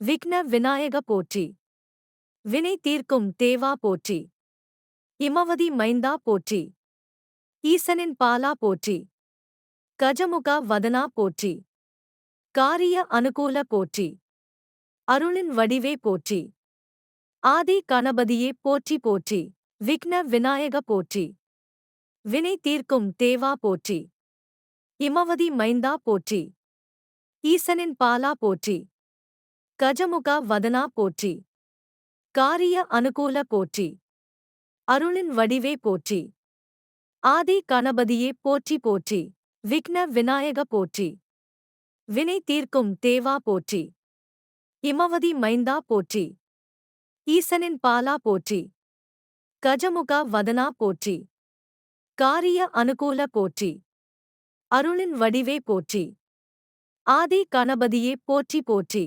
விக்ன விநாயக போற்றி. வினை தீர்க்கும் தேவா போற்றி. இமவதி மைந்தா போற்றி. ஈசனின் பாலா போற்றி. கஜமுகா வதனா போற்றி. காரிய அனுகூல போற்றி. அருளின் வடிவே போற்றி. ஆதி கணபதியே போற்றி போற்றி. விக்ன விநாயக போற்றி. வினை தீர்க்கும் தேவா போற்றி. இமவதி மைந்தா போற்றி. ஈசனின் பாலா போற்றி. கஜமுக வதனா போற்றி. காரிய அனுகூல போற்றி. அருளின் வடிவே போற்றி. ஆதி கணபதியே போற்றி போற்றி. விக்ன விநாயக போற்றி. வினை தீர்க்கும் தேவா போற்றி. இமவதி மைந்தா போற்றி. ஈசனின் பாலா போற்றி. கஜமுக வதனா போற்றி. காரிய அனுகூல போற்றி. அருளின் வடிவே போற்றி. ஆதி கணபதியே போற்றி போற்றி.